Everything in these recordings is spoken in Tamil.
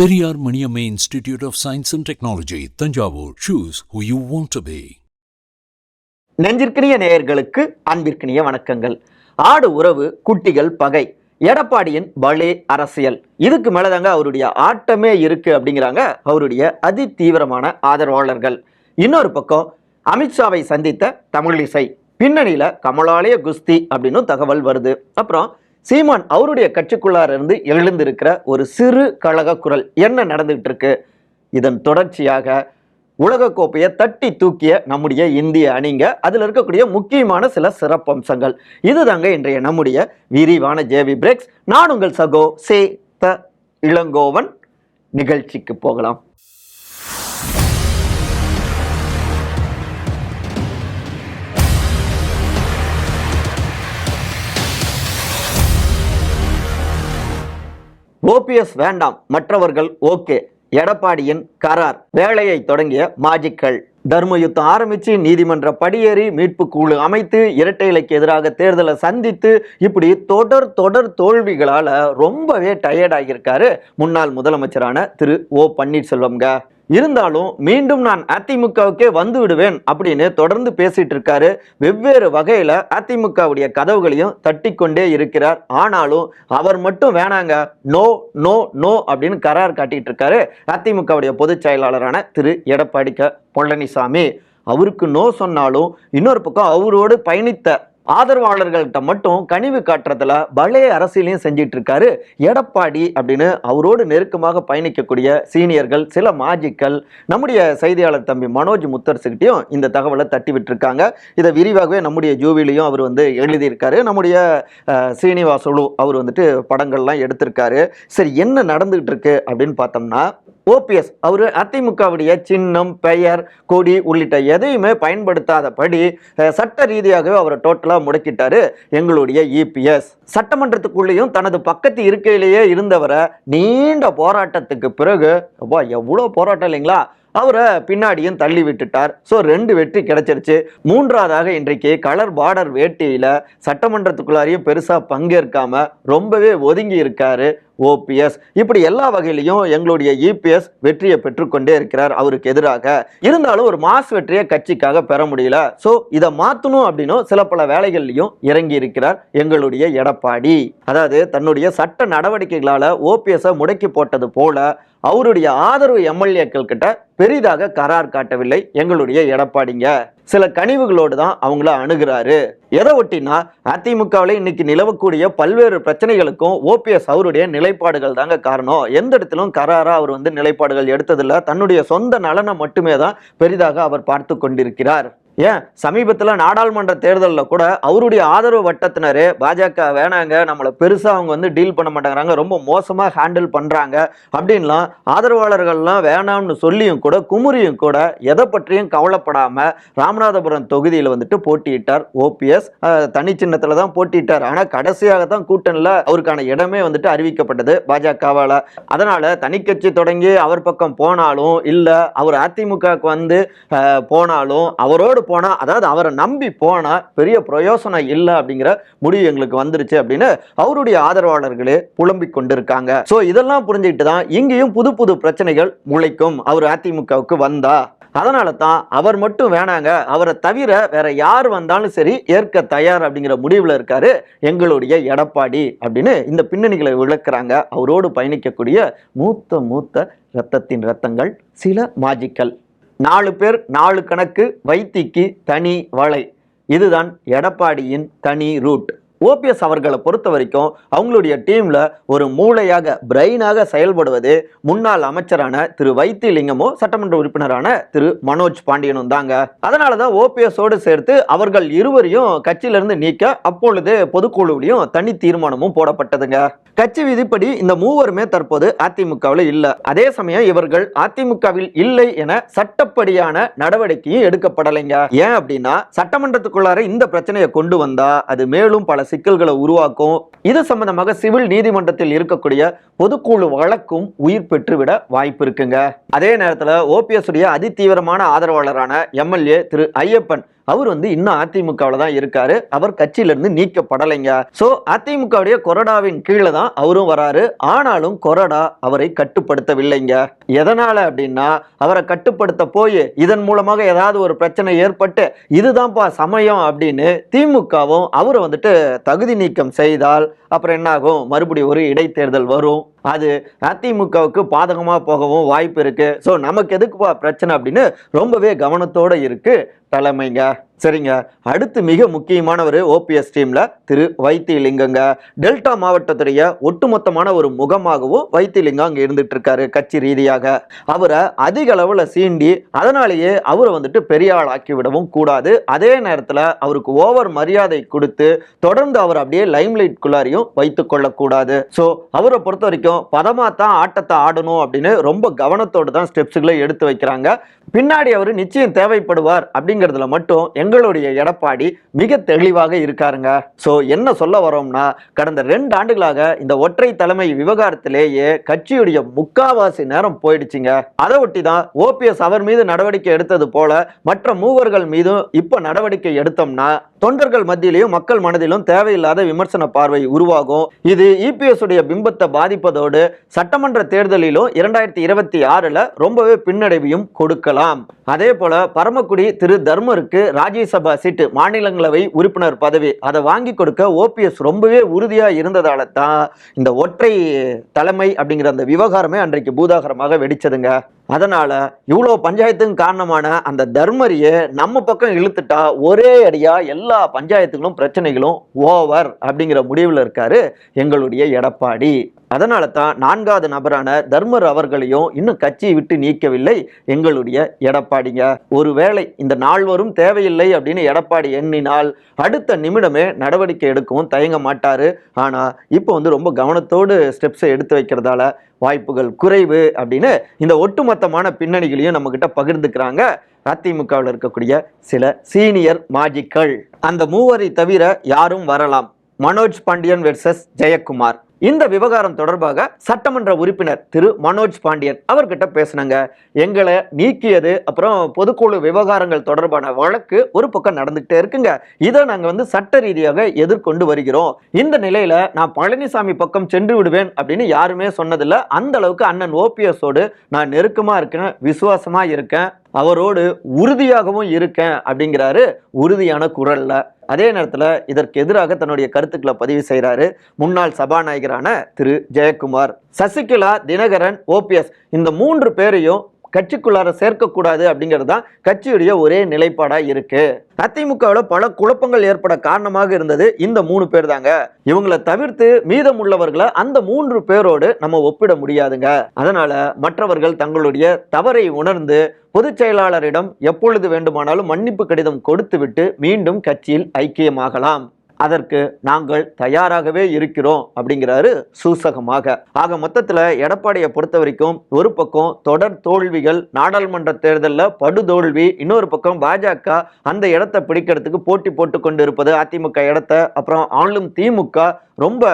Periyar Maniammai institute of science and technology Thanjavur. Choose who you want to be நெஞ்சிற்கினிய நேயர்களுக்கு அன்பிற்கினிய வணக்கங்கள். ஆடு உறவு குட்டிகள் பகை. எடப்பாடியின் பலே அரசியல். இதுக்கு மேலதாங்க அவருடைய ஆட்டமே இருக்கு அப்படிங்கிறாங்க அவருடைய அதி தீவிரமான ஆதரவாளர்கள். இன்னொரு பக்கம் அமித்ஷாவை சந்தித்த தமிழிசை. பின்னணியில கமலாலய குஸ்தி அப்படின்னு தகவல் வருது. அப்புறம் சீமான் அவருடைய கட்சிக்குள்ளார இருந்து எழுந்திருக்கிற ஒரு சிறு கழக குரல் என்ன நடந்துகிட்டு இருக்கு இதன் தொடர்ச்சியாக உலகக்கோப்பையை தட்டி தூக்கிய நம்முடைய இந்திய அணிங்க அதில் இருக்கக்கூடிய முக்கியமான சில சிறப்பம்சங்கள். இதுதாங்க இன்றைய நம்முடைய விரிவான ஜேவி பிரேக்ஸ் நான் உங்கள் சகோ சே த இளங்கோவன். நிகழ்ச்சிக்கு போகலாம். ஓபிஎஸ் வேண்டாம் மற்றவர்கள் ஓகே. எடப்பாடியின் கரார். வேலையை தொடங்கிய மாஜிக்கள். தர்ம யுத்தம் நீதிமன்ற படியேறி மீட்பு குழு அமைத்து இரட்டை இலைக்கு எதிராக தேர்தலை சந்தித்து இப்படி தொடர் தொடர் தோல்விகளால் ரொம்பவே டயர்டாகியிருக்காரு முன்னாள் முதலமைச்சரான திரு ஓ பன்னீர்செல்வம்ங்க. இருந்தாலும் மீண்டும் நான் அதிமுகவுக்கே வந்து விடுவேன் அப்படின்னு தொடர்ந்து பேசிட்டு இருக்காரு. வெவ்வேறு வகையில அதிமுகவுடைய கதவுகளையும் தட்டி கொண்டே இருக்கிறார். ஆனாலும் அவர் மட்டும் வேணாங்க. நோ நோ நோ அப்படின்னு கரார் காட்டிட்டு இருக்காரு அதிமுகவுடைய பொதுச் செயலாளரான திரு. எடப்பாடி க. பழனிசாமி. அவருக்கு நோ சொன்னாலும் இன்னொரு பக்கம் அவரோடு பயணித்த ஆதரவாளர்கள்ட்ட மட்டும் கனிவு காட்டுறதுல பலே அரசியலையும் செஞ்சிட்டு இருக்காரு எடப்பாடி அப்படின்னு அவரோடு நெருக்கமாக பயணிக்கக்கூடிய சீனியர்கள் சில மாஜிக்கள் நம்முடைய செய்தியாளர் தம்பி மனோஜ் முத்தரசுகிட்டையும் இந்த தகவலை தட்டி விட்டுருக்காங்க இதை விரிவாகவே நம்முடைய ஜூவிலையும் அவர் வந்து எழுதியிருக்காரு. நம்முடைய அஹ், சீனிவாசுலு அவர் வந்துட்டு படங்கள்லாம் எடுத்திருக்காரு. சரி என்ன நடந்துகிட்டு இருக்கு அப்படின்னு பார்த்தோம்னா ஓபிஎஸ் அவர் அதிமுகவுடைய சின்னம் பெயர் கொடி உள்ளிட்ட எதையுமே பயன்படுத்தாதபடி சட்ட ரீதியாகவே அவரை டோட்டல் டோட்டலாக முடக்கிட்டாரு எங்களுடைய இபிஎஸ் சட்டமன்றத்துக்குள்ளேயும் தனது பக்கத்து இருக்கையிலேயே இருந்தவரை நீண்ட போராட்டத்துக்கு பிறகு அப்பா எவ்வளோ போராட்டம் இல்லைங்களா? அவரை பின்னாடியும் தள்ளி விட்டுட்டார். ஸோ ரெண்டு வெற்றி கிடைச்சிருச்சு. மூன்றாவதாக இன்றைக்கு கலர் பார்டர் வேட்டியில் சட்டமன்றத்துக்குள்ளாரையும் பெருசாக பங்கேற்காம ரொம்பவே ஒதுங்கி இருக்காரு ஓபிஎஸ் இப்படி எல்லா வகையிலையும் எங்களுடைய இபிஎஸ் வெற்றியை பெற்றுக்கொண்டே இருக்கிறார் அவருக்கு எதிராக. இருந்தாலும் ஒரு மாஸ் வெற்றியை கட்சிக்காக பெற முடியல. ஸோ இதை மாற்றணும் அப்படின்னும் சில பல வேலைகள்லையும் இறங்கி இருக்கிறார் எங்களுடைய எடப்பாடி. அதாவது தன்னுடைய சட்ட நடவடிக்கைகளால் ஓபிஎஸ்ஸை முடக்கி போட்டது போல அவருடைய ஆதரவு எம்எல்ஏக்கள் கிட்ட பெரிதாக கரார் காட்டவில்லை. எங்களுடைய எடப்பாடிங்க. சில கனிவுகளோடு தான் அவங்கள அணுகிறாரு. எதை ஒட்டினா அதிமுகவில் இன்னைக்கு நிலவக்கூடிய பல்வேறு பிரச்சனைகளுக்கும் ஓபிஎஸ் அவருடைய நிலைப்பாடுகள் தாங்க காரணம். எந்த இடத்திலும் கராரா அவர் வந்து நிலைப்பாடுகள் எடுத்ததில்லை. தன்னுடைய சொந்த நலனை மட்டுமே தான் பெரிதாக அவர் பார்த்து கொண்டிருக்கிறார். ஏன்? சமீபத்தில் நாடாளுமன்ற தேர்தலில் கூட அவருடைய ஆதரவு வட்டத்தினரே பாஜக வேணாங்க நம்மளை பெருசாக அவங்க வந்து டீல் பண்ண மாட்டேங்கிறாங்க ரொம்ப மோசமாக ஹேண்டில் பண்ணுறாங்க அப்படின்லாம் ஆதரவாளர்கள்லாம் வேணாம்னு சொல்லியும் கூட குமுறியும் கூட எதை பற்றியும் கவலைப்படாமல் ராமநாதபுரம் தொகுதியில் வந்துட்டு போட்டியிட்டார் ஓபிஎஸ் தனி சின்னத்தில் தான் போட்டியிட்டார். ஆனால் கடைசியாக தான் கூட்டணியில் அவருக்கான இடமே வந்துட்டு அறிவிக்கப்பட்டது பாஜகவால். அதனால் தனிக்கட்சி தொடங்கி அவர் பக்கம் போனாலும் இல்லை அவர் அதிமுகவுக்கு வந்து போனாலும் அவரோடு போனால் அதாவது அவரை நம்பி போனால் பெரிய பிரயோசனம் இல்லை அப்படிங்கிற முடிவு எங்களுக்கு வந்துருச்சு அப்படின்னு அவருடைய ஆதரவாளர்களே புலம்பிக் கொண்டிருக்காங்க. ஸோ இதெல்லாம் புரிஞ்சுக்கிட்டு தான் இங்கேயும் புது புது பிரச்சனைகள் முளைக்கும். அவர் அதிமுகவுக்கு வந்தா. அதனால தான் அவர் மட்டும் வேணாங்க. அவரை தவிர வேற யார் வந்தாலும் சரி ஏற்க தயார் அப்படிங்கிற முடிவில் இருக்காரு எங்களுடைய எடப்பாடி அப்படின்னு இந்த பின்னணிகளை விளக்குறாங்க. அவரோடு பயணிக்கக்கூடிய மூத்த மூத்த ரத்தத்தின் ரத்தங்கள் சில மாஜிக்கல் நாலு பேர் நாலு கணக்கு வைத்திக்கு தனி வலை. இதுதான் எடப்பாடியின் தனி ரூட். ஓபிஎஸ் அவர்களை பொறுத்த வரைக்கும் அவங்களுடைய டீம்ல ஒரு மூளையாக பிரெயினாக செயல்படுவது முன்னாள் அமைச்சரான திரு வைத்திலிங்கமோ சட்டமன்ற உறுப்பினரான திரு மனோஜ் பாண்டியனும் தாங்க. அதனால தான் ஓபிஎஸோடு சேர்த்து அவர்கள் இருவரையும் கட்சியிலிருந்து நீக்க அப்பொழுது பொதுக்குழுவிலையும் தனி தீர்மானமும் போடப்பட்டதுங்க. கட்சி விதிப்படி இந்த மூவருமே தற்போது அதிமுகவில் இல்லை. அதே சமயம் இவர்கள் அதிமுகவில் இல்லை என சட்டப்படியான நடவடிக்கையும் எடுக்கப்படலைங்க. ஏன் அப்படின்னா சட்டமன்றத்துக்குள்ளார இந்த பிரச்சனையை கொண்டு வந்தா அது மேலும் பல சிக்கல்களை உருவாக்கும். இது சம்பந்தமாக சிவில் நீதிமன்றத்தில் இருக்கக்கூடிய பொதுக்குழு வழக்கும் உயிர் பெற்றுவிட வாய்ப்பு இருக்குங்க. அதே நேரத்தில் ஓபிஎஸ் உடைய அதிதீவிரமான ஆதரவாளரான எம்எல்ஏ திரு ஐயப்பன் அவர் வந்து இன்னும் அதிமுகவில் தான் இருக்காரு. அவர் கட்சியிலிருந்து நீக்கப்படலைங்க. ஸோ அதிமுகவுடைய கொரடாவின் கீழே தான் அவரும் வராரு. ஆனாலும் கொரடா அவரை கட்டுப்படுத்தவில்லைங்க. எதனால அப்படின்னா அவரை கட்டுப்படுத்த போய் இதன் மூலமாக ஏதாவது ஒரு பிரச்சனை ஏற்பட்டு இதுதான்ப்பா சமயம் அப்படின்னு திமுகவும் அவரை வந்துட்டு தகுதி நீக்கம் செய்தால் அப்புறம் என்னாகும்? மறுபடியும் ஒரு இடைத்தேர்தல் வரும். அது அதிமுகவுக்கு பாதகமாக போகவும் வாய்ப்பு இருக்குது ஸோ நமக்கு எதுக்குப்பா பிரச்சனை அப்படின்னு ரொம்பவே கவனத்தோடு இருக்குது தலைமைங்க. சரிங்க. அடுத்து மிக முக்கியமானவர் ஓபிஎஸ் டீமில் திரு வைத்தியலிங்கங்க டெல்டா மாவட்டத்துடைய ஒட்டுமொத்தமான ஒரு முகமாகவும் வைத்தியலிங்கம் அங்கே இருந்துட்டு இருக்காரு கட்சி ரீதியாக. அவரை அதிக அளவில் சீண்டி அதனாலேயே அவரை வந்துட்டு பெரிய ஆளாக்கி விடவும் கூடாது. அதே நேரத்தில் அவருக்கு ஓவர் மரியாதை கொடுத்து தொடர்ந்து அவர் அப்படியே லைம்லைட் குள்ளாரையும் வைத்துக் கொள்ளக்கூடாது. ஸோ அவரை பொறுத்த வரைக்கும் பதமாக தான் ஆட்டத்தை ஆடணும் அப்படின்னு ரொம்ப கவனத்தோடு தான் ஸ்டெப்ஸுகளை எடுத்து வைக்கிறாங்க. பின்னாடி அவர் நிச்சயம் தேவைப்படுவார் அப்படிங்கிறதுல மட்டும் எங்களுடைய எடப்பாடி மிக தெளிவாக இருக்காருங்க. ஸோ என்ன சொல்ல வரோம்னா கடந்த ரெண்டு ஆண்டுகளாக இந்த ஒற்றை தலைமை விவகாரத்திலேயே கட்சியுடைய முக்காவாசி நேரம் போயிடுச்சுங்க. அதை ஒட்டி தான் ஓபிஎஸ் அவர் மீது நடவடிக்கை எடுத்தது போல மற்ற மூவர்கள் மீதும் இப்போ நடவடிக்கை எடுத்தோம்னா தொண்டர்கள் மத்தியிலையும் மக்கள் மனதிலும் தேவையில்லாத விமர்சன பார்வை உருவாகும். இது இபிஎஸ் உடைய பிம்பத்தை பாதிப்பதோடு சட்டமன்ற தேர்தலிலும் இரண்டாயிரத்தி இருபத்தி ஆறுல ரொம்பவே பின்னடைவையும் கொடுக்கலாம். அதே போல பரமக்குடி திரு தர்மருக்கு ராஜ்யசபா சீட்டு மாநிலங்களவை உறுப்பினர் பதவி அதை வாங்கி கொடுக்க ஓபிஎஸ் ரொம்பவே உறுதியா இருந்ததால தான் இந்த ஒற்றை தலைமை அப்படிங்கிற அந்த விவகாரமே அன்றைக்கு பூதாகரமாக வெடிச்சதுங்க. அதனால் இவ்வளோ பஞ்சாயத்துக்கும் காரணமான அந்த தர்மரியை நம்ம பக்கம் இழுத்துட்டா ஒரே அடியாக எல்லா பஞ்சாயத்துகளும் பிரச்சனைகளும் ஓவர் அப்படிங்கிற முடிவில் இருக்காரு எங்களுடைய எடப்பாடி. அதனால தான் நான்காவது நபரான தர்மர் அவர்களையும் இன்னும் கட்சியை விட்டு நீக்கவில்லை. எங்களுடைய எடப்பாடிங்க. ஒருவேளை இந்த நால்வரும் தேவையில்லை அப்படின்னு எடப்பாடி எண்ணினால் அடுத்த நிமிடமே நடவடிக்கை எடுக்கவும் தயங்க மாட்டாரு. ஆனா இப்போ வந்து ரொம்ப கவனத்தோடு ஸ்டெப்ஸை எடுத்து வைக்கிறதால வாய்ப்புகள் குறைவு அப்படின்னு இந்த ஒட்டுமொத்தமான பின்னணிகளையும் நம்ம கிட்ட பகிர்ந்துக்கிறாங்க. அதிமுகவில் இருக்கக்கூடிய சில சீனியர் மாஜிக்கள். அந்த மூவரை தவிர யாரும் வரலாம். மனோஜ் பாண்டியன் வெர்சஸ் ஜெயக்குமார். இந்த விவகாரம் தொடர்பாக சட்டமன்ற உறுப்பினர் திரு மனோஜ் பாண்டியன் அவர்கிட்ட பேசினாங்க. எங்களை நீக்கியது அப்புறம் பொதுக்குழு விவகாரங்கள் தொடர்பான வழக்கு ஒரு பக்கம் நடந்துகிட்டே இருக்குங்க. இதை நாங்கள் வந்து சட்ட ரீதியாக எதிர்கொண்டு வருகிறோம். இந்த நிலையில நான் பழனிசாமி பக்கம் சென்று விடுவேன் அப்படின்னு யாருமே சொன்னதில்ல. அந்த அளவுக்கு அண்ணன் ஓபிஎஸோடு நான் நெருக்கமா இருக்கேன் விசுவாசமா இருக்கேன். அவரோடு உறுதியாகவும் இருக்கேன் அப்படிங்கிறாரு உறுதியான குரல்ல. அதே நேரத்தில் இதற்கு எதிராக தன்னுடைய கருத்துக்களை பதிவு செய்கிறாரு முன்னாள் சபாநாயகரான திரு ஜெயக்குமார். சசிகலா தினகரன் ஓபிஎஸ் இந்த மூன்று பேரையும் கட்சிக்குள்ளார சேர்க்கக்கூடாது அப்படிங்கிறது தான் கட்சியுடைய ஒரே நிலைப்பாடாக இருக்கு. அதிமுகவில் பல குழப்பங்கள் ஏற்பட காரணமாக இருந்தது இந்த மூணு பேர் தாங்க. இவங்களை தவிர்த்து மீதமுள்ளவர்களை அந்த மூன்று பேரோடு நம்ம ஒப்பிட முடியாதுங்க. அதனால மற்றவர்கள் தங்களுடைய தவறை உணர்ந்து பொதுச் செயலாளரிடம் எப்பொழுது வேண்டுமானாலும் மன்னிப்பு கடிதம் கொடுத்துவிட்டு மீண்டும் கட்சியில் ஐக்கியமாகலாம். அதற்கு நாங்கள் தயாராகவே இருக்கிறோம் அப்படிங்கிறாரு சூசகமாக. ஆக மொத்தத்தில் எடப்பாடியை பொறுத்த வரைக்கும் ஒரு பக்கம் தொடர் தோல்விகள் நாடாளுமன்ற தேர்தலில் படுதோல்வி இன்னொரு பக்கம் பாஜக அந்த இடத்தை பிடிக்கிறதுக்கு போட்டி போட்டு கொண்டு இருப்பது அதிமுக இடத்த அப்புறம் ஆளும் திமுக ரொம்ப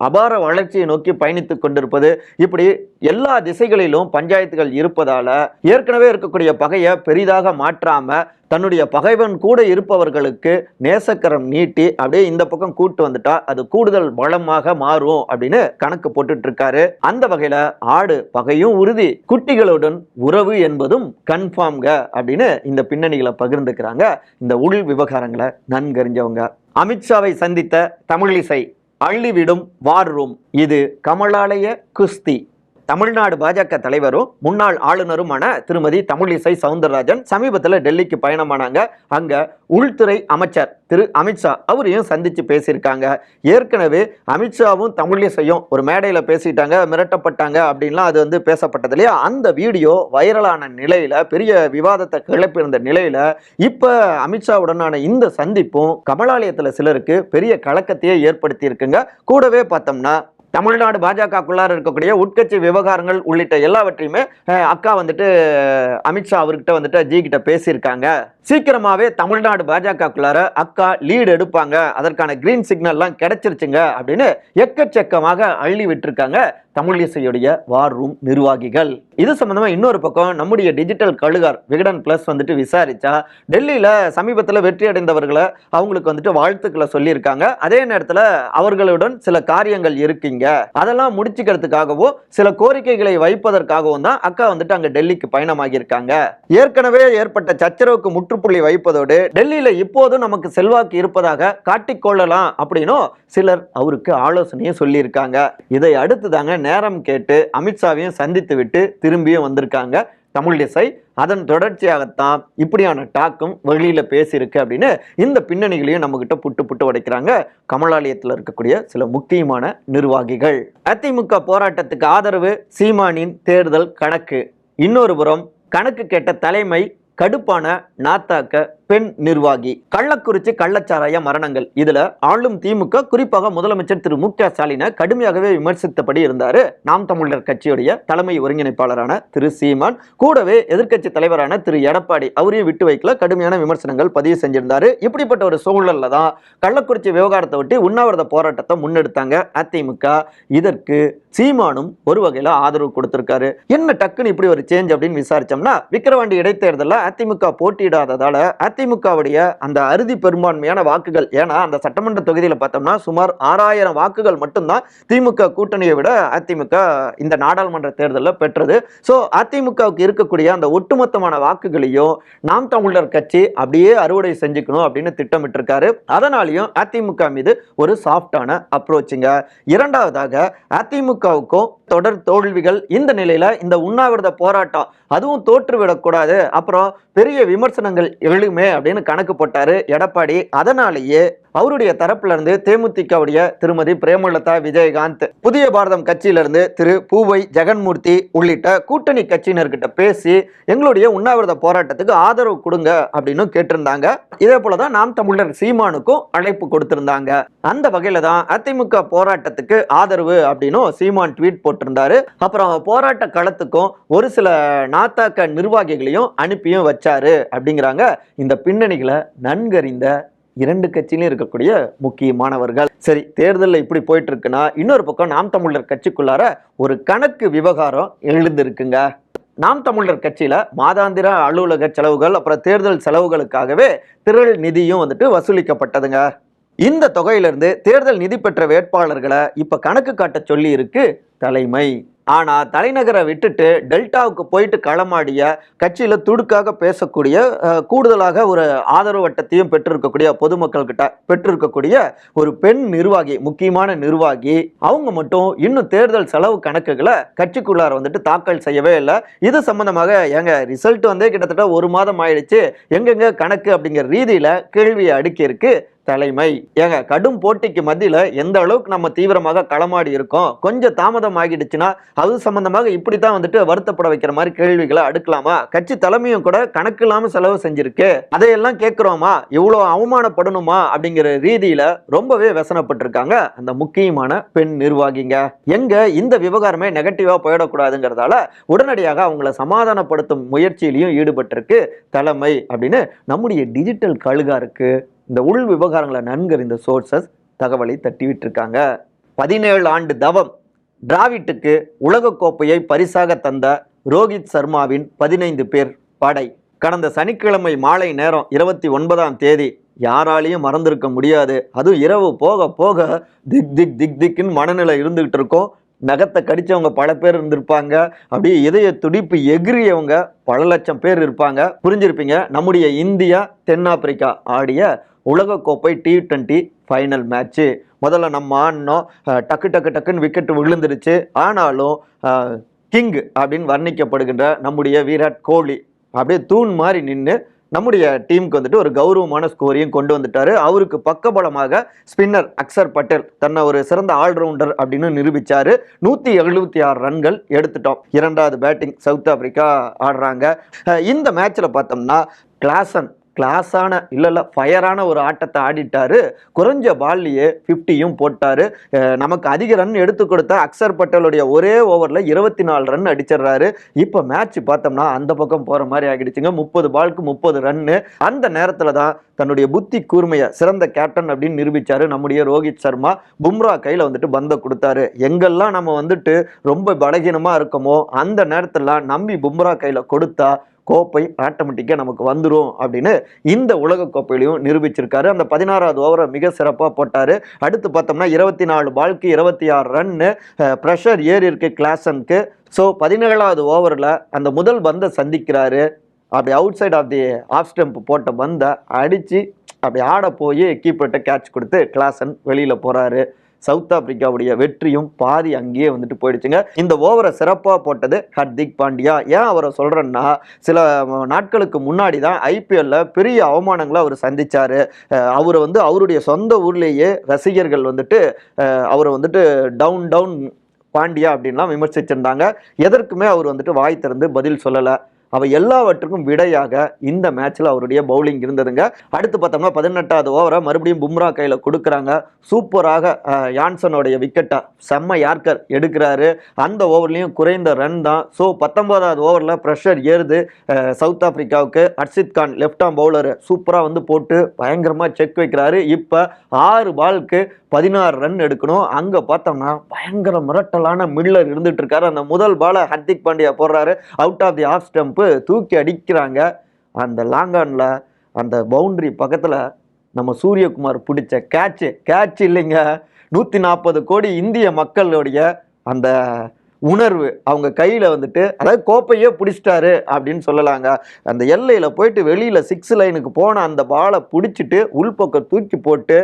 அபார வளர்ச்சியை நோக்கி பயணித்துக் கொண்டிருப்பது. இப்படி எல்லா திசைகளிலும் பஞ்சாயத்துகள் இருப்பதால ஏற்கனவே இருக்கக்கூடிய பகையை பெரிதாக மாற்றாம தன்னுடைய பகைவன் கூட இருப்பவர்களுக்கு நேசக்கரம் நீட்டி அப்படியே இந்த பக்கம் கூட்டு வந்துட்டா அது கூடுதல் பலமாக மாறும் அப்படின்னு கணக்கு போட்டுட்டு இருக்காரு அந்த வகையில ஆடு பகையும் உறுதி. குட்டிகளுடன் உறவு என்பதும் கன்ஃபார்ம்க அப்படின்னு இந்த பின்னணிகளை பகிர்ந்துக்கிறாங்க. இந்த உள் விவகாரங்களை நன்கறிஞ்சவங்க. அமித்ஷாவை சந்தித்த தமிழிசை அள்ளிவிடும் வார் ரூம். இது கமலாலய குஸ்தி. தமிழ்நாடு பாஜக தலைவரும் முன்னாள் ஆளுநருமான திருமதி தமிழிசை சவுந்தரராஜன் சமீபத்தில் டெல்லிக்கு பயணமானாங்க. அங்க உள்துறை அமைச்சர் திரு அமித்ஷா அவரையும் சந்திச்சு பேசியிருக்காங்க. ஏற்கனவே அமித்ஷாவும் தமிழிசையும் ஒரு மேடையில் பேசிட்டாங்க மிரட்டப்பட்டாங்க அப்படின்லாம் அது வந்து பேசப்பட்டது இல்லையா? அந்த வீடியோ வைரலான நிலையில பெரிய விவாதத்தை கிளப்பியிருந்த நிலையில இப்ப அமித்ஷாவுடனான இந்த சந்திப்பும் கமலாலயத்தில் சிலருக்கு பெரிய கலக்கத்தையே ஏற்படுத்தி இருக்குங்க கூடவே பார்த்தோம்னா தமிழ்நாடு பாஜகக்குள்ளார இருக்கக்கூடிய உட்கட்சி விவகாரங்கள் உள்ளிட்ட எல்லாவற்றையுமே அக்கா வந்துட்டு அமித்ஷா அவர்கிட்ட வந்துட்டு ஜி கிட்ட பேசியிருக்காங்க. சீக்கிரமாவே தமிழ்நாடு பாஜகக்குள்ளார அக்கா லீடு எடுப்பாங்க. அதற்கான கிரீன் சிக்னல்லாம் கிடைச்சிருச்சுங்க அப்படின்னு எக்கச்சக்கமாக அள்ளி விட்டுருக்காங்க தமிழிசையுடைய வார் ரூம் நிர்வாகிகள். இது சம்பந்தமா இன்னொரு பக்கம் நம்முடைய டிஜிட்டல் கழுகார் விகடன் பிளஸ் வந்துட்டு விசாரிச்சா டெல்லியில சமீபத்தில் வெற்றி அடைந்தவர்களை அவங்களுக்கு வந்துட்டு வாழ்த்துக்களை சொல்லியிருக்காங்க. அதே நேரத்தில் அவர்களுடன் சில காரியங்கள் இருக்கீங்க. அதெல்லாம் முடிச்சுக்கிறதுக்காகவும் சில கோரிக்கைகளை வைப்பதற்காகவும் தான் அக்கா வந்துட்டு அங்கே டெல்லிக்கு பயணமாகியிருக்காங்க. ஏற்கனவே ஏற்பட்ட சச்சரவுக்கு முற்றுப்புள்ளி வைப்பதோடு டெல்லியில இப்போதும் நமக்கு செல்வாக்கு இருப்பதாக காட்டிக்கொள்ளலாம் அப்படின்னும் சிலர் அவருக்கு ஆலோசனையும் சொல்லியிருக்காங்க. இதை அடுத்து தாங்க நேரம் கேட்டு அமித்ஷாவையும் சந்தித்து விட்டு திரும்பியும் வந்திருக்காங்க தமிழிசை அதன் தொடர்ச்சியாகத்தான் இப்படியான டாக்கும் வெளியில பேசியிருக்கு அப்படின்னு இந்த பின்னணிகளையும் நம்ம கிட்ட புட்டு புட்டு உடைக்கிறாங்க கமலாலயத்தில் இருக்கக்கூடிய சில முக்கியமான நிர்வாகிகள். அதிமுக போராட்டத்துக்கு ஆதரவு சீமானின் தேர்தல் கணக்கு. இன்னொரு புறம் கணக்கு கேட்ட தலைமை கடுப்பான நாத்தாக்க பெண் நிர்வாகி. கள்ளக்குறிச்சி கள்ளச்சாராய மரணங்கள். இதுல ஆளும் திமுக குறிப்பாக முதலமைச்சர் திரு மு க ஸ்டாலினை கடுமையாகவே விமர்சித்தபடி இருந்தாரு. நாம் தமிழர் கட்சியுடைய தலைமை ஒருங்கிணைப்பாளரான திரு சீமான் கூடவே எதிர்க்கட்சி தலைவரான திரு எடப்பாடி அவரையும் விட்டு வைக்கல. கடுமையான விமர்சனங்கள் பதிவு செஞ்சிருந்தாரு. இப்படிப்பட்ட ஒரு சூழல்ல தான் கள்ளக்குறிச்சி விவகாரத்தை ஒட்டி உண்ணாவிரத போராட்டத்தை முன்னெடுத்தாங்க அதிமுக. இதற்கு சீமானும் ஒரு வகையில ஆதரவு கொடுத்திருக்காரு. என்ன டக்குன்னு இப்படி ஒரு சேஞ்ச் அப்படின்னு விசாரிச்சோம்னா விக்கிரவாண்டி இடைத்தேர்தலில் அதிமுக போட்டியிடாததால அதிமுகவுடைய அந்த அறுதி பெரும்பான்மையான வாக்குகள் ஏன்னா அந்த சட்டமன்ற தொகுதியில் பார்த்தோம்னா சுமார் ஆறாயிரம் வாக்குகள் மட்டும்தான் திமுக கூட்டணியை விட அதிமுக இந்த நாடாளுமன்ற தேர்தலில் பெற்றது. ஸோ அதிமுகவுக்கு இருக்கக்கூடிய அந்த ஒட்டுமொத்தமான வாக்குகளையும் நாம் தமிழர் கட்சி அப்படியே அறுவடை செஞ்சுக்கணும் அப்படின்னு திட்டமிட்டிருக்காரு. அதனாலையும் அதிமுக மீது ஒரு சாஃப்டான அப்ரோச்சுங்க இரண்டாவதாக அதிமுகவுக்கும் தொடர் தோல்விகள் இந்த நிலையில இந்த உண்ணாவிரத போராட்டம் அதுவும் தோற்றுவிடக்கூடாது. அப்புறம் பெரிய விமர்சனங்கள் எழுமே அப்படின்னு கணக்கு போட்டாரு எடப்பாடி. அதனாலேயே அவருடைய தரப்புல இருந்து தேமுதிகவுடைய திருமதி பிரேமலதா விஜயகாந்த் புதிய பாரதம் கட்சியிலிருந்து திரு பூவை ஜெகன்மூர்த்தி உள்ளிட்ட கூட்டணி கட்சியினர்கிட்ட பேசி எங்களுடைய உண்ணாவிரத போராட்டத்துக்கு ஆதரவு கொடுங்க அப்படின்னு கேட்டிருந்தாங்க. இதே போலதான் நாம் தமிழர் சீமானுக்கும் அழைப்பு கொடுத்திருந்தாங்க. அந்த வகையில தான் அதிமுக போராட்டத்துக்கு ஆதரவு அப்படின்னு சீமான் ட்வீட் போட்டிருந்தாரு. அப்புறம் போராட்ட களத்துக்கும் ஒரு சில நாத்தாக்க நிர்வாகிகளையும் அனுப்பியும் வச்சாரு அப்படிங்கிறாங்க இந்த பின்னணிகளை நன்கறிந்த இரண்டு கட்சியிலையும் இருக்கக்கூடிய முக்கியமானவர்கள். சரி தேர்தலில் இப்படி போயிட்டு இருக்குன்னா இன்னொரு பக்கம் நாம் தமிழர் கட்சிக்குள்ளார ஒரு கணக்கு விவகாரம் எழுந்திருக்குங்க. நாம் தமிழர் கட்சியில மாதாந்திர அலுவலக செலவுகள் அப்புறம் தேர்தல் செலவுகளுக்காகவே திரள் நிதியும் வந்துட்டு வசூலிக்கப்பட்டதுங்க. இந்த தொகையிலிருந்து தேர்தல் நிதி பெற்ற வேட்பாளர்களை இப்ப கணக்கு காட்ட சொல்லி இருக்கு தலைமை. ஆனால் தலைநகரை விட்டுட்டு டெல்டாவுக்கு போயிட்டு களமாடிய கட்சியில் துடுக்காக பேசக்கூடிய கூடுதலாக ஒரு ஆதரவு வட்டத்தையும் பெற்றிருக்கக்கூடிய பொதுமக்கள் கிட்ட பெற்றிருக்கக்கூடிய ஒரு பெண் நிர்வாகி முக்கியமான நிர்வாகி அவங்க மட்டும் இன்னும் தேர்தல் செலவு கணக்குகளை கட்சிக்குள்ளார வந்துட்டு தாக்கல் செய்யவே இல்லை. இது சம்பந்தமாக எங்க ரிசல்ட் வந்தே கிட்டத்தட்ட ஒரு மாதம் ஆயிடுச்சு. எங்கெங்க கணக்கு அப்படிங்கிற ரீதியில் கேள்வியை அடுக்கி இருக்கு தலைமை. ஏங்க கடும் போட்டிக்கு மத்தியில் எந்த அளவுக்கு நம்ம தீவிரமாக களமாடி இருக்கோம் கொஞ்சம் தாமதம் ஆகிடுச்சுன்னா அது சம்பந்தமாக இப்படித்தான் வந்துட்டு வருத்தப்பட வைக்கிற மாதிரி கேள்விகளை அடுக்கலாமா? கட்சி தலைமையும் கூட கணக்கு இல்லாமல் செலவு செஞ்சிருக்கு. அதையெல்லாம் கேட்குறோமா? இவ்வளோ அவமானப்படணுமா? அப்படிங்கிற ரீதியில் ரொம்பவே வசனப்பட்டிருக்காங்க அந்த முக்கியமான பெண் நிர்வாகிங்க. எங்க இந்த விவகாரமே நெகட்டிவாக போயிடக்கூடாதுங்கிறதால உடனடியாக அவங்கள சமாதானப்படுத்தும் முயற்சியிலையும் ஈடுபட்டிருக்கு தலைமை அப்படின்னு நம்முடைய டிஜிட்டல் கழுகாருக்கு இந்த உள் விவகாரங்களை நன்கறிந்த சோர்சஸ் தகவலை தட்டி விட்டிருக்காங்க பதினேழு ஆண்டு தவம் டிராவிட்டுக்கு உலகக்கோப்பையை பரிசாக தந்த ரோஹித் சர்மாவின் பதினைந்து பேர் படை. கடந்த சனிக்கிழமை மாலை நேரம் இருபத்தி ஒன்பதாம் தேதி யாராலையும் மறந்திருக்க முடியாது. அதுவும் இரவு போக போக திக் திக் திக் திக்குன்னு மனநிலை இருந்துகிட்டு இருக்கோம். நகத்தை கடிச்சவங்க பல பேர் இருந்திருப்பாங்க. அப்படியே இதய துடிப்பு எகிரியவங்க பல லட்சம் பேர் இருப்பாங்க. புரிஞ்சிருப்பீங்க? நம்முடைய இந்தியா தென்னாப்பிரிக்கா ஆடிய உலகக்கோப்பை டி டுவெண்ட்டி ஃபைனல் மேட்ச்சு முதல்ல நம்ம ஆடினோம். டக்கு டக்கு டக்குன்னு விக்கெட் விழுந்துருச்சு ஆனாலும் கிங் அப்படின்னு வர்ணிக்கப்படுகின்ற நம்முடைய விராட் கோலி அப்படியே தூண் மாதிரி நின்று நம்முடைய டீமுக்கு வந்துட்டு ஒரு கௌரவமான ஸ்கோரையும் கொண்டு வந்துட்டாரு. அவருக்கு பக்கபலமாக ஸ்பின்னர் அக்சர் பட்டேல் தன்னை ஒரு சிறந்த ஆல்ரவுண்டர் அப்படின்னு நிரூபிச்சாரு. நூற்றி எழுபத்தி ஆறு ரன்கள் எடுத்துட்டோம். இரண்டாவது பேட்டிங் சவுத் ஆப்பிரிக்கா ஆடுறாங்க. இந்த மேட்ச்சில் பார்த்தோம்னா கிளாசன் கிளாஸான இல்லை இல்லை ஃபயரான ஒரு ஆட்டத்தை ஆடிட்டார். குறைஞ்ச பால்லையே ஃபிஃப்டியும் போட்டாரு. நமக்கு அதிக ரன் எடுத்து கொடுத்த அக்சர் பட்டேலுடைய ஒரே ஓவரில் இருபத்தி நாலு ரன் அடிச்சிடுறாரு. இப்போ மேட்ச் பார்த்தோம்னா அந்த பக்கம் போகிற மாதிரி ஆகிடுச்சுங்க. முப்பது பாலுக்கு முப்பது ரன்னு. அந்த நேரத்தில் தான் தன்னுடைய புத்தி கூர்மையை சிறந்த கேப்டன் அப்படின்னு நிரூபித்தார் நம்முடைய ரோஹித் சர்மா. பும்ரா கையில் வந்துட்டு பந்தை கொடுத்தாரு. எங்கெல்லாம் நம்ம வந்துட்டு ரொம்ப பலகீனமாக இருக்கோமோ அந்த நேரத்தில் நம்பி பும்ரா கையில் கொடுத்தா கோப்பை ஆட்டோமேட்டிக்காக நமக்கு வந்துடும் அப்படின்னு இந்த உலக கோப்பையிலையும் நிரூபிச்சிருக்காரு. அந்த பதினாறாவது ஓவரை மிக சிறப்பாக போட்டார். அடுத்து பார்த்தோம்னா இருபத்தி நாலு பால்க்கு இருபத்தி ஆறு ரன்னு ப்ரெஷர் ஏறி இருக்கு கிளாசனுக்கு ஸோ பதினேழாவது ஓவரில் அந்த முதல் பந்தை சந்திக்கிறாரு. அப்படி outside of the off stump போட்ட பந்தை அடித்து அப்படி ஆட போய் கீப்பர்கிட்ட கேட்ச் கொடுத்து கிளாசன் வெளியில் போகிறாரு சவுத் ஆப்பிரிக்காவுடைய வெற்றியும் பாதி அங்கேயே வந்துட்டு போயிடுச்சுங்க. இந்த ஓவரை சிறப்பாக போட்டது ஹர்திக் பாண்டியா. ஏன் அவரை சொல்கிறேன்னா சில நாட்களுக்கு முன்னாடி தான் ஐபிஎல்ல பெரிய அவமானங்களை அவர் சந்தித்தார் அவரை வந்து அவருடைய சொந்த ஊர்லேயே ரசிகர்கள் வந்துட்டு அவரை வந்துட்டு டவுன் டவுன் பாண்டியா அப்படின்லாம் விமர்சிச்சிருந்தாங்க. எதற்குமே அவர் வந்துட்டு வாய் திறந்து பதில் சொல்லலை. அவ எல்லாவற்றுக்கும் விடையாக இந்த மேட்ச்ல அவருடைய பவுலிங் இருந்ததுங்க. அடுத்து பார்த்தோம்னா பதினெட்டாவது ஓவரை மறுபடியும் பும்ரா கையில கொடுக்குறாங்க. சூப்பராக யான்சனோடைய யான்சனுடைய விக்கெட்டை செம்ம யார்கர் எடுக்கிறாரு. அந்த ஓவர்லையும் குறைந்த ரன் தான். ஸோ பத்தொன்பதாவது ஓவரில் ப்ரெஷர் ஏறுது. South ஆப்பிரிக்காவுக்கு Arshad Khan left arm bowler சூப்பராக வந்து போட்டு பயங்கரமாக செக் வைக்கிறாரு. இப்போ ஆறு பாலுக்கு பதினாறு ரன் எடுக்கணும். அங்கே பார்த்தோம்னா பயங்கர மிரட்டலான மில்லர் இருந்துட்டு இருக்காரு. அந்த முதல் பாலை ஹர்திக் பாண்டியா போடுறாரு. அவுட் ஆஃப் தி ஆஃப் இப்போ தூக்கி அடிக்கிறாங்க. அந்த லாங்கானில் அந்த பவுண்டரி பக்கத்தில் நம்ம சூரியகுமார் பிடிச்ச கேட்சு கேட்ச் இல்லைங்க. நூற்றி நாற்பது கோடி இந்திய மக்களுடைய அந்த உணர்வு அவங்க கையில் வந்துட்டு அதாவது கோப்பையே பிடிச்சிட்டாரு அப்படின்னு சொல்லலாங்க. அந்த எல்லையில் போயிட்டு வெளியில் சிக்ஸ் லைனுக்கு போன அந்த பாலை பிடிச்சிட்டு உள்பக்கம் தூக்கி போட்டு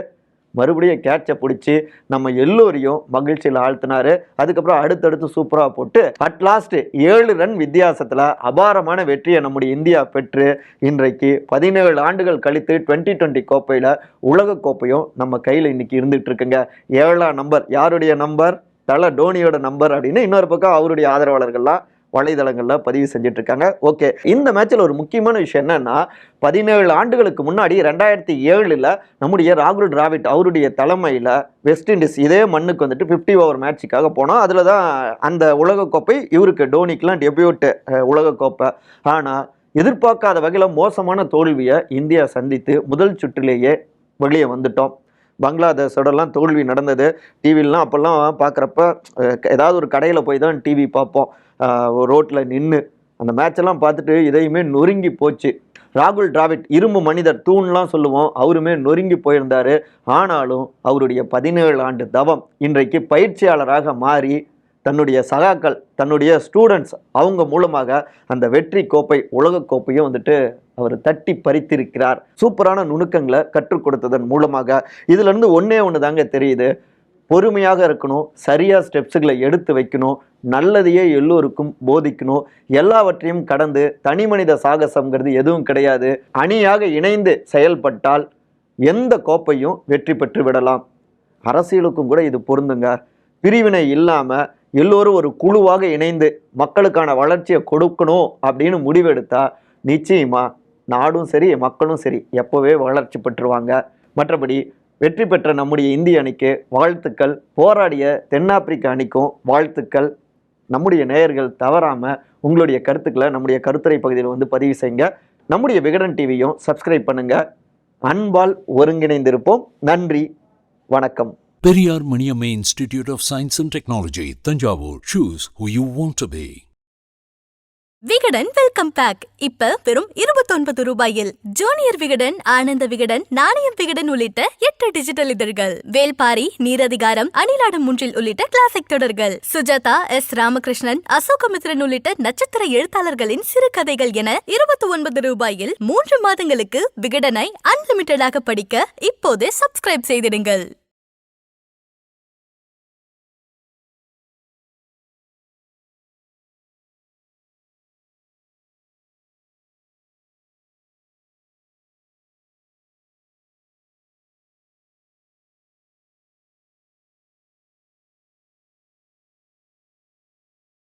மறுபடியும் கேட்சை பிடிச்சி நம்ம எல்லோரையும் மகிழ்ச்சியில் ஆழ்த்தினாரு. அதுக்கப்புறம் அடுத்தடுத்து சூப்பராக போட்டு அட் லாஸ்ட் ஏழு ரன் வித்தியாசத்தில் அபாரமான வெற்றியை நம்முடைய இந்தியா பெற்று இன்றைக்கு பதினேழு ஆண்டுகள் கழித்து டுவெண்ட்டி டுவெண்ட்டி கோப்பையில் உலக கோப்பையும் நம்ம கையில் இன்னைக்கு இருந்துட்டு இருக்குங்க ஏழாம் நம்பர் யாருடைய நம்பர் தல டோனியோட நம்பர் அப்படின்னு இன்னொரு பக்கம் அவருடைய ஆதரவாளர்கள்லாம் வலைதளங்களில் பதிவு செஞ்சுட்டு இருக்காங்க ஓகே இந்த மேட்ச்சில் ஒரு முக்கியமான விஷயம் என்னன்னா பதினேழு ஆண்டுகளுக்கு முன்னாடி ரெண்டாயிரத்தி ஏழில் நம்முடைய ராகுல் டிராவிட் அவருடைய தலைமையில் வெஸ்ட் இண்டீஸ் இதே மண்ணுக்கு வந்துட்டு ஃபிஃப்டி ஓவர் மேட்சுக்காக போனோம் அதில் தான் அந்த உலகக்கோப்பை இவருக்கு டோனிக்கெலாம் டெபியூட்டு உலகக்கோப்பை. ஆனால் எதிர்பார்க்காத வகையில் மோசமான தோல்வியை இந்தியா சந்தித்து முதல் சுற்றிலேயே வெளியே வந்துட்டோம். பங்களாதேஷோடலாம் தோல்வி நடந்தது. டிவிலாம் அப்போல்லாம் பார்க்குறப்ப ஏதாவது ஒரு கடையில் போய் தான் டிவி பார்ப்போம். ரோட்டில் நின்று அந்த மேட்செல்லாம் பார்த்துட்டு இதையுமே நொறுங்கி போச்சு. ராகுல் டிராவிட் இரும்பு மனிதர் தூண்லாம் சொல்லுவோம். அவருமே நொறுங்கி போயிருந்தாரு. ஆனாலும் அவருடைய பதினேழு ஆண்டு தவம் இன்றைக்கு பயிற்சியாளராக மாறி தன்னுடைய சகாக்கள் தன்னுடைய ஸ்டூடெண்ட்ஸ் அவங்க மூலமாக அந்த வெற்றி கோப்பை உலகக் கோப்பையும் வந்துட்டு அவர் தட்டி பறித்திருக்கிறார். சூப்பரான நுணுக்கங்களை கற்றுக் கொடுத்ததன் மூலமாக இதுலேருந்து ஒன்றே ஒன்று தாங்க தெரியுது. பொறுமையாக இருக்கணும் சரியாக ஸ்டெப்ஸுகளை எடுத்து வைக்கணும் நல்லதையே எல்லோருக்கும் போதிக்கணும். எல்லாவற்றையும் கடந்து தனி மனித சாகசம்ங்கிறது எதுவும் கிடையாது. அணியாக இணைந்து செயல்பட்டால் எந்த கோப்பையும் வெற்றி பெற்று விடலாம். அரசியலுக்கும் கூட இது பொருந்துங்க. பிரிவினை இல்லாமல் எல்லோரும் ஒரு குழுவாக இணைந்து மக்களுக்கான வளர்ச்சியை கொடுக்கணும் அப்படின்னு முடிவெடுத்தா நிச்சயமா நாடும் சரி மக்களும் சரி எப்போவே வளர்ச்சி பெற்றுவாங்க. மற்றபடி வெற்றி பெற்ற நம்முடைய இந்திய அணிக்கு வாழ்த்துக்கள். போராடிய தென்னாப்பிரிக்க அணிக்கும் வாழ்த்துக்கள். நம்முடைய நேயர்கள் தவறாமல் உங்களுடைய கருத்துக்களை நம்முடைய கருத்துரை பகுதியில் வந்து பதிவு செய்யுங்க. நம்முடைய விகடன் டிவியும் சப்ஸ்கிரைப் பண்ணுங்கள் அன்பால் ஒருங்கிணைந்திருப்போம். நன்றி. வணக்கம். Periyar Maniammai institute of science and technology Thanjavur. Choose who you want to be Vikatan welcome back இப்ப வெறும் இருபத்தொன்பது ரூபாயில் ஜூனியர் விகடன் ஆனந்த விகடன் நாணயம் விகடன் உள்ளிட்ட எட்டு டிஜிட்டல் இதழ்கள். வேல்பாரி நீரதிகாரம் அணிலாடும் முன்றில் உள்ளிட்ட கிளாசிக் தொடர்கள். சுஜாதா எஸ் ராமகிருஷ்ணன் அசோகமித்ரன் உள்ளிட்ட நட்சத்திர எழுத்தாளர்களின் சிறுகதைகள் என இருபத்தி ஒன்பது ரூபாயில் மூன்று மாதங்களுக்கு விகடனை அன்லிமிட்டடாக படிக்க இப்போதே சப்ஸ்கிரைப் செய்திடுங்கள்.